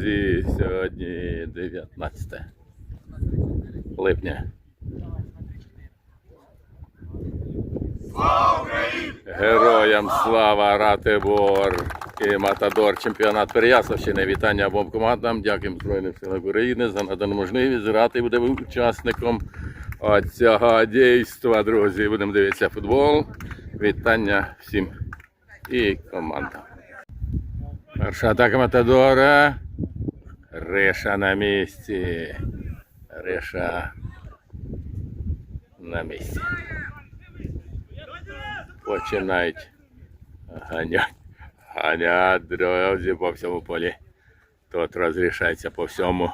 Друзі, Сьогодні 19 липня. Героям слава Ратибор і Матадор чемпіонат Переяславщини. Вітання обом командам. Дякуємо Збройним силам України за надану можливість. Рати буде учасником цього дійства, друзі. Будемо дивитися футбол. Вітання всім і командам. Перша атака Матадора. Риша на місці. Риша на місці. Починають ганять. Ганять, друзі, по всьому полі. Тут розрішається по всьому.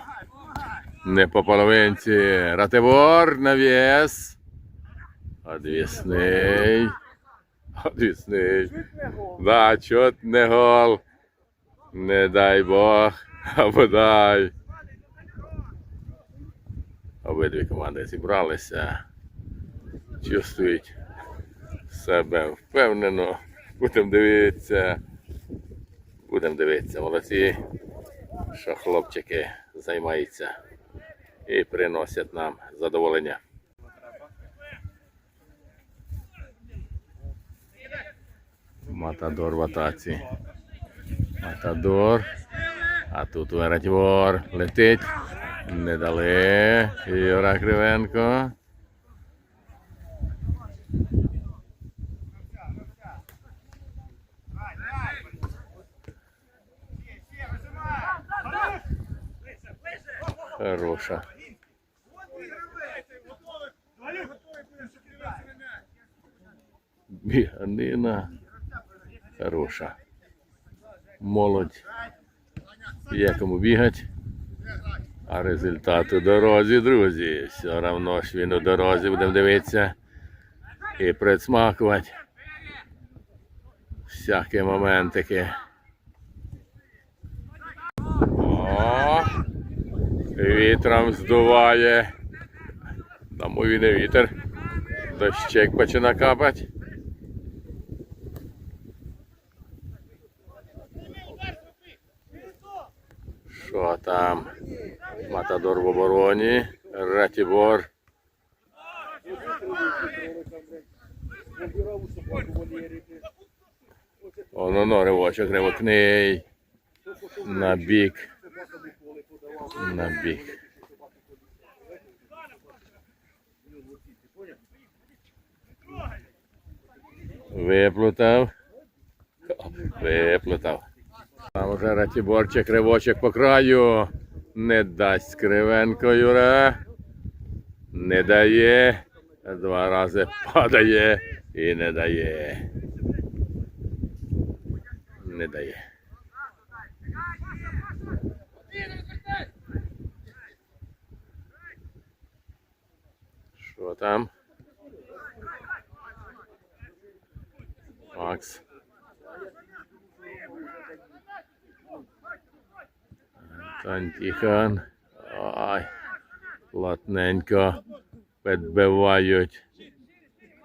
Не по половинці. Ратибор навіс. Одвісний. Одвісний. Да, чот не гол. Не дай Бог. Або дай. Обидві команди зібралися. Чувствують себе впевнено. Будемо дивитися. Будемо дивитися. Молодці, що хлопчики займаються і приносять нам задоволення. Матадор в атаці. Матадор. А тут Веретьвор летить. Не дали. Юра Кривенко. Хороша. Біганина. Хороша. Молодь. Є кому бігати. А результат у дорозі, друзі. Все одно ж він у дорозі, будемо дивитися і присмакувати. Всякі моментики. О, вітром здуває. Тому він і вітер. Дощик починає капати. Що там? Матадор в обороні. Ратібор. Оно но ривочок ривокний. На бік. На бік. Виплутав. Виплутав. Там уже Ратіборчик, ривочок по краю. Не дасть Кривенко Юра. Не дає. Два рази падає і не дає. Не дає. Що там? Макс. Тантіхан. Ай. Плотненько підбивають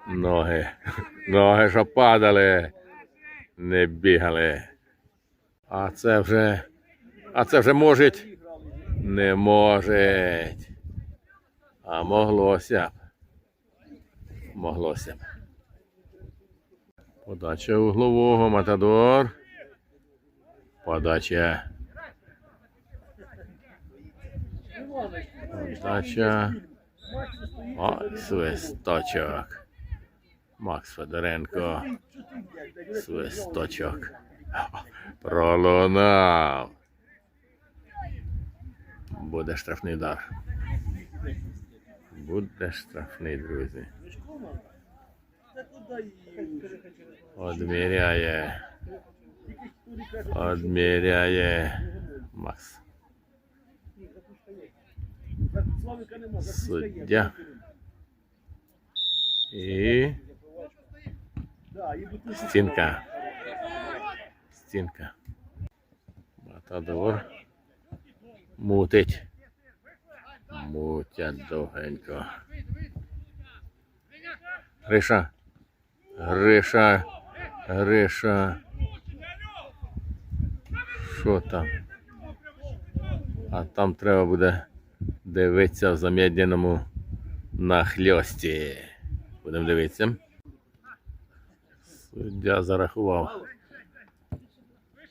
ноги. Ноги, що падали, не бігали. А це вже. А це вже можуть. Не можуть. А моглося б. Моглося б. Подача углового Матадор. Подача. Подача. Ой, свисточок. Макс Федоренко. Свисточок. Пролунав. Буде штрафний удар. Буде штрафний, друзі. Одміряє. Одміряє Макс. Суддя. І стінка. Стінка. Матадор. Мутить. Мутять довгенько. Гриша. Гриша. Гриша. Що там? А там треба буде дивитися в замедленому нахльості. Будемо дивитися. Суддя зарахував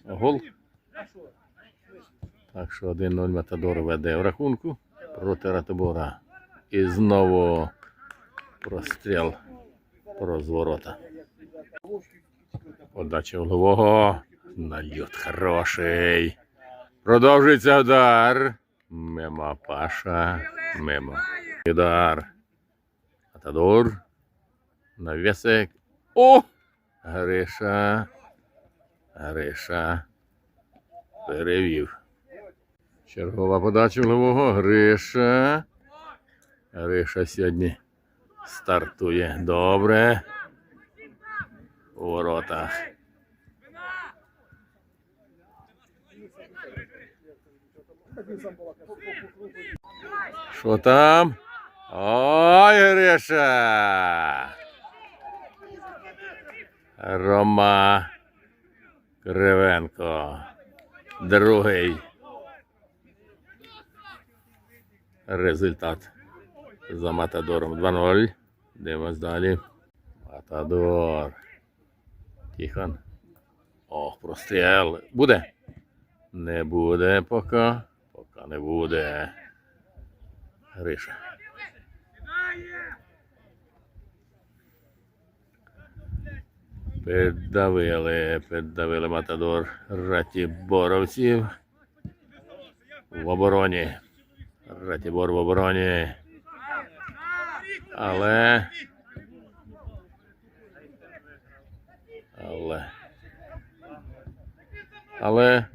гол. Так що 1-0 Матадор веде в рахунку проти Ратибора. І знову простріл розворота. Подача голового. Нальот хороший. Продовжується удар. Мимо Паша. Мимо. Удар. Матадор. Навесик. О! Гриша. Гриша. Перевів. Чергова подача голового. Гриша. Гриша сьогодні стартує добре. У воротах. Що там? Ой, Гриша! Рома Кривенко. Другий. Результат за Матадором 2-0. Дивимось далі. Матадор. Тихон. Ох, простріл. Буде? Не буде поки. Поки не буде. Гриша. Піддавили, піддавили Матадор Ратіборовців. В обороні. Ратібор в обороні. Але. Але. Але.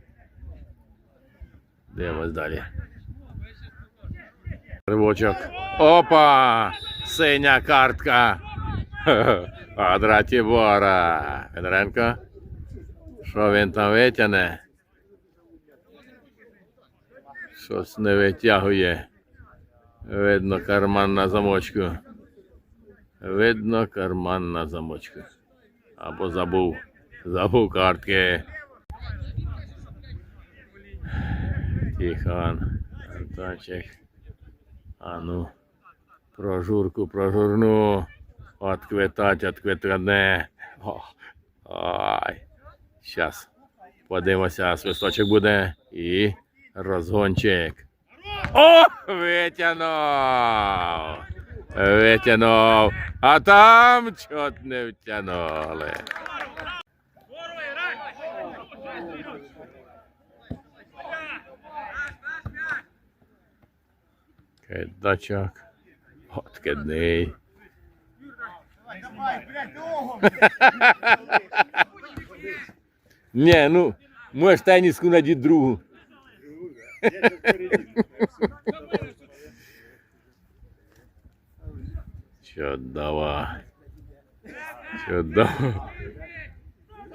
Дивимось далі. Ривочок. Опа! Синя картка. Від Ратібора. Федоренко. Що він там витягне? Щось не витягує. Видно карман на замочку. Видно карман на замочку. Або забув. Забув картки. Тихон. Антончик. А ну. Прожурку, прожурну. Отквитать, отквитане. Ай. Щас. Подивимося, свисточок буде. І розгончик. О! Витягнув! Витягнув. А там чот не втягнули. Кидачок. Откидний. Ні, ну, можеш теніску надіть другу. Чудово. Чудово.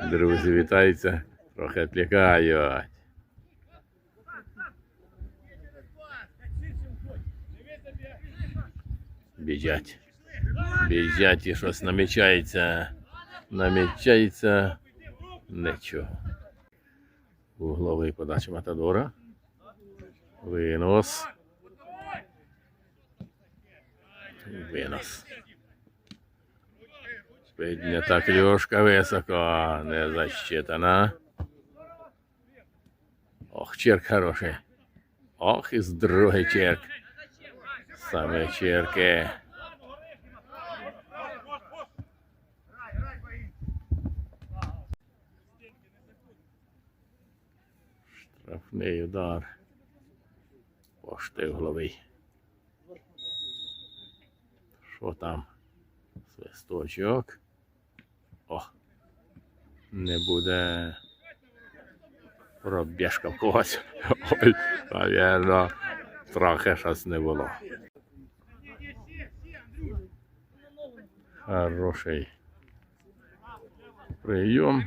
Друзі, вітаються. Трохи відлікають. Біжать. Біжать і щось намічається. Намічається нічого. Угловий подача Матадора. Винос. Винос. Піднята клюшка високо, не засчитана. Ох, черк хороший. Ох, і другий черк. Саме черки. Штрафний удар. Поштигловий. Що там? Свисточок. О! Не буде пробіжка в когось. Ой, навірно, трохи щось не було. Хороший прийом.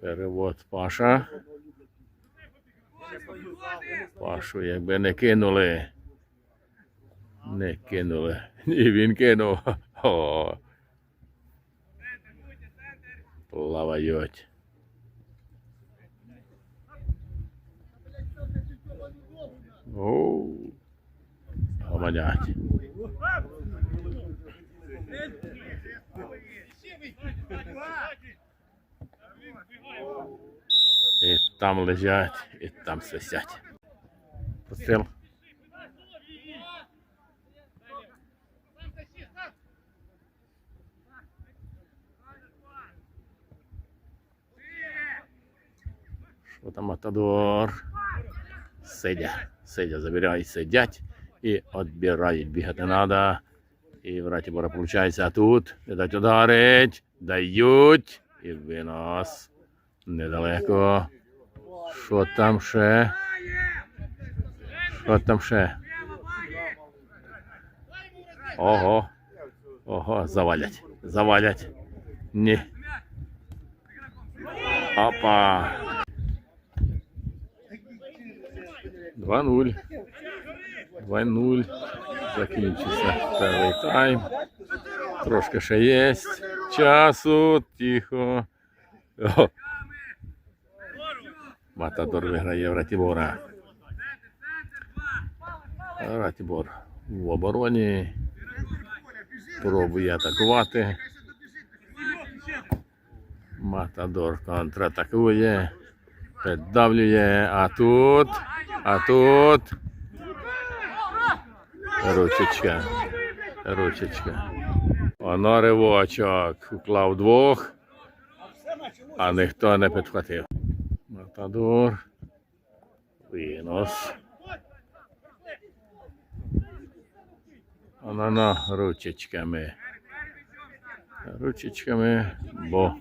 Перевод Паша. Пашу якби не кинули. Не кинули. Ні, він кинув. О. Плавають. Оу. Гомонять. І там лежать, і там свисять. Постріл. Що там Матадор? Сидя, сидя, забирають, сидять і відбирають. Бігати треба. І в Ратібора виходить, а тут не дать ударить, дають і винос. Недалеко. Що там ще? Що там ще? Ого. Ого, завалять. Завалять. Ні. Опа. 2-0. 2-0. Закінчиться перший тайм. Трошки ще є. Часу. Тихо. О. Матадор виграє в Ратібора. Ратібор в обороні. Пробує атакувати. Матадор контратакує. Піддавлює. А тут. А тут. Ручечка. Ручечка. Оно ривочок. Уклав двох. А ніхто не підхватив. Матадор. Винос. Оно ручечками. Ручечками, бо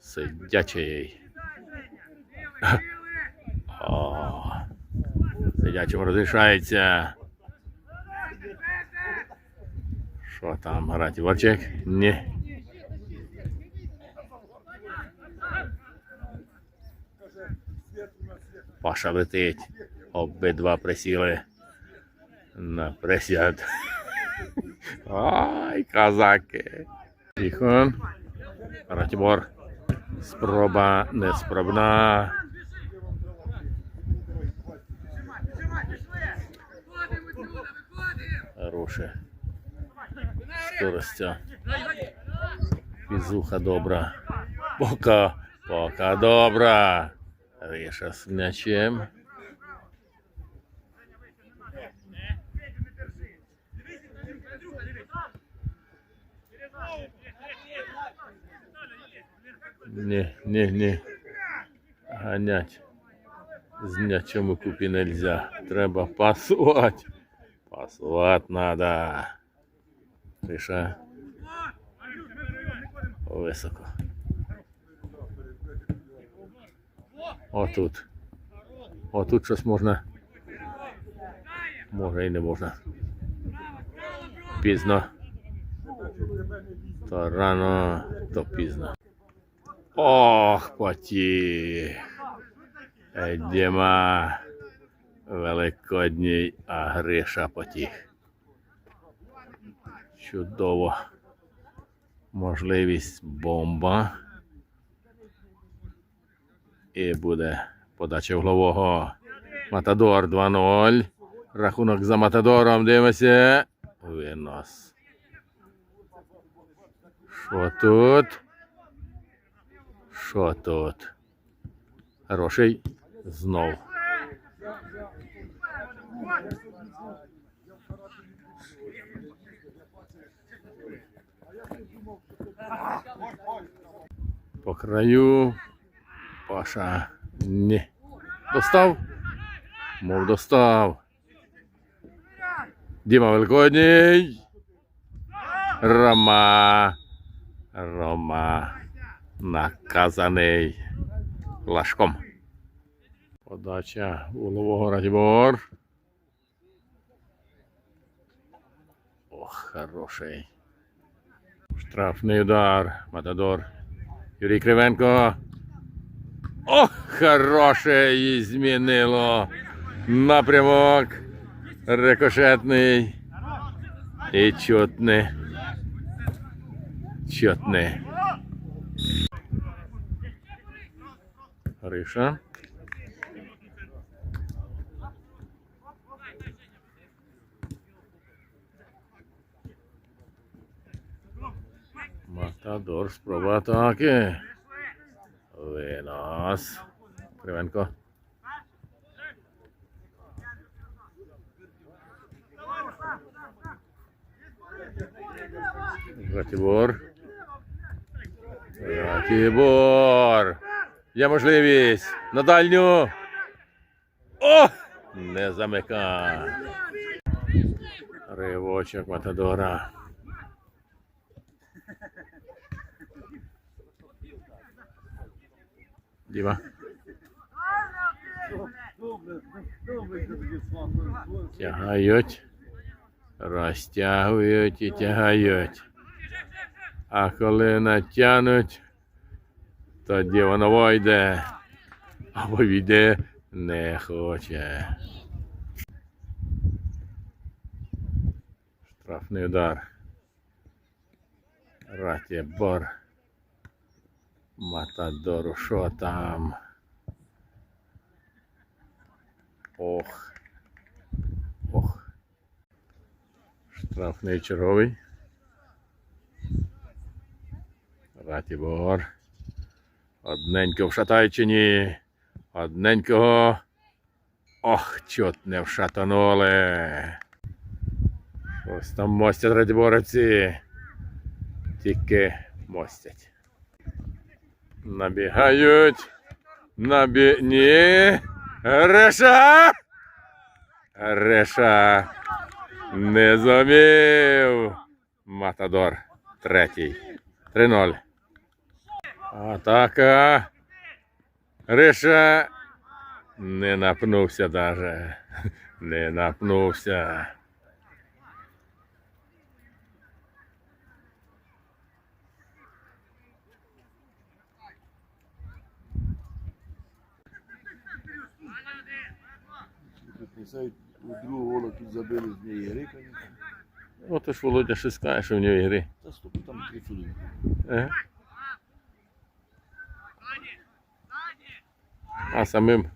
сидячий. О, сидячим розрішається. Що там, грати Ворчик? Ні. Паша летить. Обидва присіли на присяд. Ай, казаки. Тихон. Ратібор. Спроба неспробна. Скоростя. Фізуха добра. Пока, пока добра. Риша з м'ячем. Ні, ні, ні. Ганять. З м'ячом у купі нельзя. Треба пасувати. Пасувати надо. Риша. Високо. Отут. Отут щось можна. Може і не можна. Пізно. То рано, то пізно. Ох, потіх. Е, Діма Великодній, а Гриша потіх. Чудово. Можливість бомба. І буде подача углового. Матадор 2-0. Рахунок за Матадором. Дивимося. Винос. Що тут? Що тут? Хороший. Знов. По краю. Паша. Ні. Достав? Мов достав. Діма Великодній. Рома. Рома. Наказаний. Лашком. Подача улового Радібор. Ох, хороший. Штрафний удар. Матадор. Юрій Кривенко. Ох, хороше її змінило. Напрямок. Рикошетний. І чутний. Чутний. Гриша. Матадор спроба атаки. Винос. Кривенко. Ратібор. Ратібор. Є можливість. На дальню. О! Не замикай. Ривочок Матадора. Діма. Тягають. Розтягують і тягають. А коли натягнуть, тоді воно войде. Або йде не хоче. Штрафний удар. Ратібор. Матадору, що там? Ох. Ох. Штрафний черговий. Ратібор. Одненько в Шатайчині. Одненького. Ох, чот не вшатанули. Ось там мостять радіборовці. Тільки мостять. Набігають. Набі... Ні. Реша! Реша. Не зумів. Матадор. Третій. 3-0. Атака. Реша. Не напнувся даже. Не напнувся. Писають, у другого гола тут забили з неї гри, конечно. Ото ж Володя ще скаже, що в нього ігри. Та стопи там три чоловіка. Ага. А самим.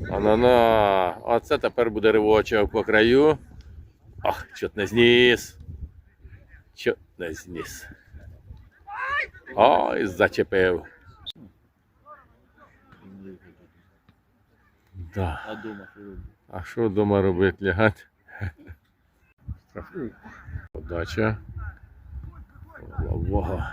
На-на-на. Оце тепер буде ривочок по краю. Ох, чот не зніс. Чот не зніс. Ой, зачепив. Да. А дома що робить? А що вдома робити? Лягати? Штрафний. Подача. Лового.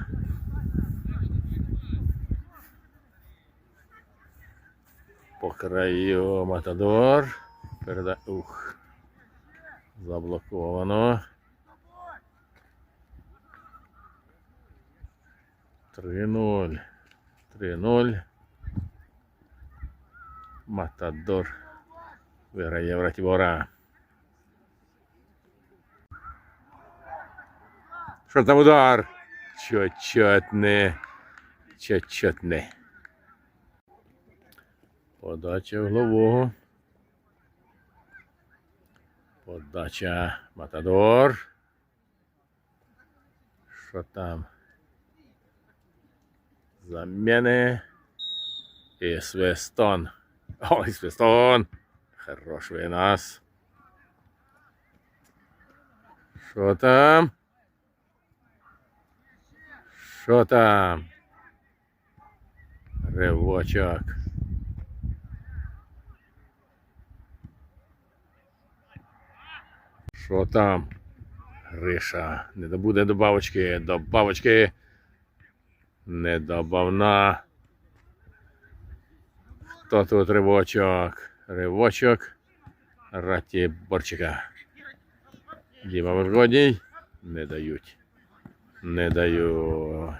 По краю Матадор. Переда... Ух. Заблоковано. Три ноль. Три ноль. Матадор. Виграє в Ратібора. Що там удар? Чотчотне. Чотчотне. Подача голового. Подача Матадор. Що там? Заміни. І свистон. Ой, свистон. Хорош винос. Що там? Що там? Ривочок. Що там? Гриша. Не добуде добавочки. Добавочки. Недобавна. Хто тут ривочок? Ривочок. Раті борчика. Діма Вергодній. Не дають. Не дають.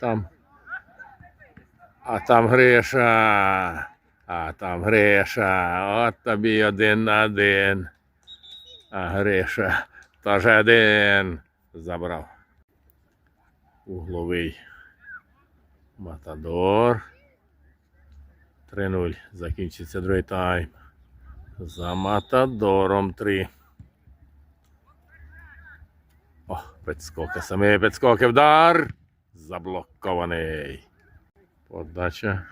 Там. А там Гриша. А там Гриша. От тобі один на один. А Гриша теж один. Забрав. Угловий. Матадор. 3-0. Закінчиться другий тайм. За Матадором 3. О, підскоки, самі підскоки, вдар. Заблокований. Подача.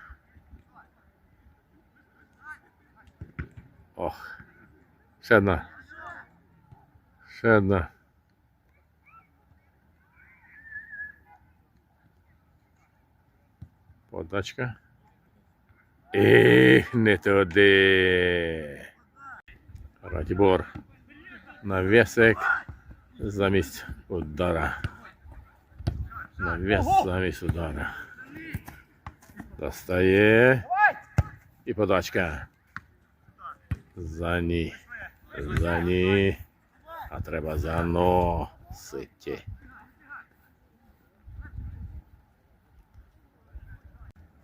Ох. Ще одна. Ще одна. Подачка. І не туди. Ратібор. Навісик замість удара. Навіс замість удара. Достає. І подачка. За ні. За ні. А треба заносити.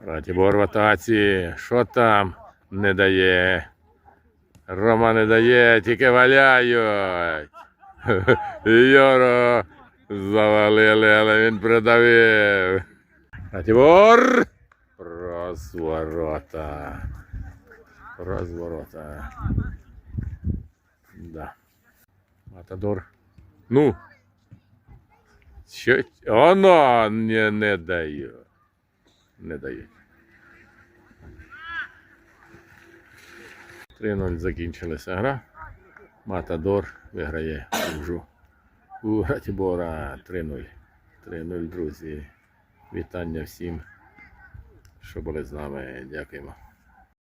Ратібор в атаці. Що там не дає? Рома не дає, тільки валяють. Йоро завалили, але він придавив. Ратібор. Розворота. Розворота. Да. Матадор. Ну. Що? Оно не, не дає. Не дає. 3-0 закінчилася гра. Матадор виграє уже у Ратібора 3-0. 3-0, друзі. Вітання всім, що були з нами. Дякуємо.